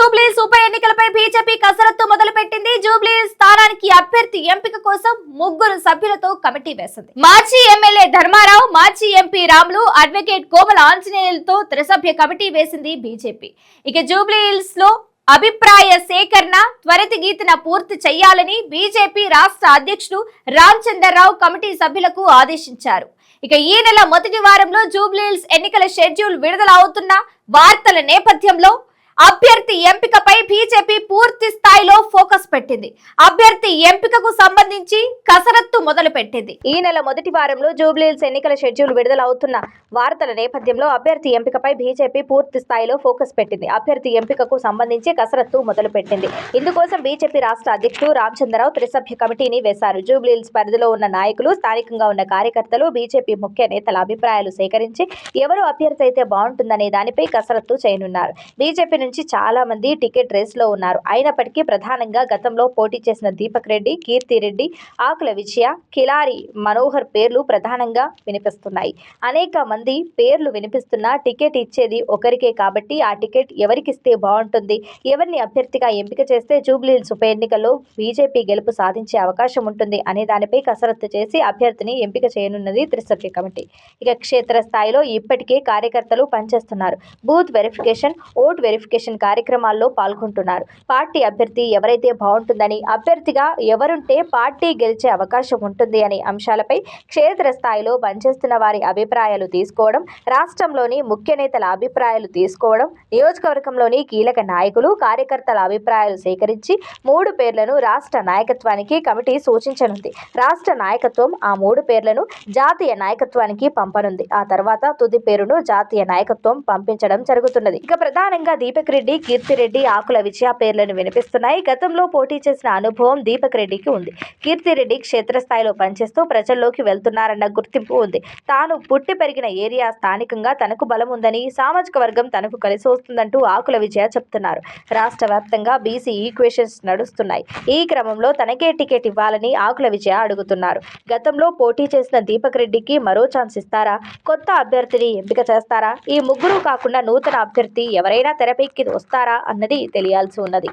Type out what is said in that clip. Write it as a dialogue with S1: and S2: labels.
S1: జూబ్లీస్ ఉప ఎన్నికలపై బీజేపీ కసరత్తు మొదలుపెట్టింది. జూబ్లీ స్థానానికి అభ్యర్థి ఎంపిక కోసం ముగ్గురు సభ్యులతో కమిటీ వేసింది. మాజీ ఎమ్మెల్యే ధర్మారావు మాజీ ఎంపీ రాములు అడ్వకేట్ కోమల ఆంజనేయులతో త్రిసభ్య కమిటీ వేసింది బీజేపీ. ఇక జూబ్లీహిల్స్లో అభిప్రాయ సేకరణ త్వరితగీతన పూర్తి చేయాలని బీజేపీ రాష్ట్ర అధ్యక్షుడు రామచంద్రరావు కమిటీ సభ్యులకు ఆదేశించారు. ఇక ఈ నెల మొదటి వారంలో జూబ్లీహిల్స్ ఎన్నికల షెడ్యూల్ విడుదల అవుతున్న వార్తల నేపథ్యంలో అభ్యర్థి ఎంపికపై బీజేపీ పూర్తి స్థాయిలో ఫోకస్ పెట్టింది. అభ్యర్థి ఎంపికకు సంబంధించి కసరత్తు మొదలు పెట్టింది ఈ నెల మొదటి వారంలో జూబ్లీహిల్స్ ఎన్నికల షెడ్యూల్ విడుదల అవుతున్న వార్తల నేపథ్యంలో అభ్యర్థి ఎంపికపై బీజేపీ పూర్తి స్థాయిలో ఫోకస్ పెట్టింది. అభ్యర్థి ఎంపికకు సంబంధించి కసరత్తు మొదలు పెట్టింది ఇందుకోసం బీజేపీ రాష్ట్ర అధ్యక్షుడు రామచంద్రరావు త్రిసభ్య కమిటీని వేశారు. జూబ్లీహిల్స్ పరిధిలో ఉన్న నాయకులు స్థానికంగా ఉన్న కార్యకర్తలు బీజేపీ ముఖ్య నేతల అభిప్రాయాలు సేకరించి ఎవరు అభ్యర్థి అయితే బాగుంటుందనే దానిపై కసరత్తు చేయనున్నారు. బీజేపీ నుంచి చాలా మంది టికెట్ రేస్లో ఉన్నారు. అయినప్పటికీ ప్రధానంగా గతంలో పోటీ చేసిన దీపక్ రెడ్డి కీర్తిరెడ్డి ఆకుల విజయ కిలారి మనోహర్ పేర్లు ప్రధానంగా వినిపిస్తున్నాయి. అనేక మంది పేర్లు వినిపిస్తున్నా టికెట్ ఇచ్చేది ఒకరికే కాబట్టి ఆ టికెట్ ఎవరికిస్తే బాగుంటుంది? ఎవరిని అభ్యర్థిగా ఎంపిక చేస్తే జూబ్లీహిల్స్ ఉప ఎన్నికల్లో బీజేపీ గెలుపు సాధించే అవకాశం ఉంటుంది అనే దానిపై కసరత్తు చేసి అభ్యర్థిని ఎంపిక చేయనున్నది త్రిసభ్య కమిటీ. ఇక క్షేత్రస్థాయిలో ఇప్పటికే కార్యకర్తలు పనిచేస్తున్నారు. బూత్ వెరిఫికేషన్ ఓట్ వెరిఫికేషన్ కార్యక్రమాల్లో పాల్గొంటున్నారు. పార్టీ అభ్యర్థి ఎవరైతే బాగుంటుందని అభ్యర్థిగా ఎవరుంటే పార్టీ గెలిచే అవకాశం ఉంటుంది అనే అంశాలపై క్షేత్రస్థాయిలో పనిచేస్తున్న వారి అభిప్రాయాలు తీసుకోవడం రాష్ట్రంలోని ముఖ్య నేతల అభిప్రాయాలు తీసుకోవడం నియోజకవర్గంలోని కీలక నాయకులు కార్యకర్తల అభిప్రాయాలు సేకరించి మూడు పేర్లను రాష్ట్ర నాయకత్వానికి కమిటీ సూచించనుంది. రాష్ట్ర నాయకత్వం ఆ మూడు పేర్లను జాతీయ నాయకత్వానికి పంపనుంది. ఆ తర్వాత తుది పేరును జాతీయ నాయకత్వం పంపించడం జరుగుతున్నది. ఇక ప్రధానంగా దీపక్ రెడ్డి కీర్తి రెడ్డి ఆకుల విజయ పేర్లను వినిపిస్తున్నాయి. గతంలో పోటీ చేసిన అనుభవం దీపక్ రెడ్డికి ఉంది. కీర్తి రెడ్డి క్షేత్రస్థాయిలో పనిచేస్తూ ప్రజల్లోకి వెళ్తున్నారన్న గుర్తింపు ఉంది. తాను పుట్టి పెరిగిన ఏరియా స్థానికంగా తనకు బలం ఉందని సామాజిక వర్గం తనకు కలిసి వస్తుందంటూ ఆకుల విజయ చెప్తున్నారు. రాష్ట్ర వ్యాప్తంగా బీసీ ఈక్వేషన్స్ నడుస్తున్నాయి. ఈ క్రమంలో తనకే టికెట్ ఇవ్వాలని ఆకుల విజయ అడుగుతున్నారు. గతంలో పోటీ చేసిన దీపక్ రెడ్డికి మరో ఛాన్స్ ఇస్తారా? కొత్త అభ్యర్థిని ఎంపిక చేస్తారా? ఈ ముగ్గురు కాకుండా నూతన అభ్యర్థి ఎవరైనా తెరపైకి వస్తారా అన్నది తెలియాల్సి ఉన్నది.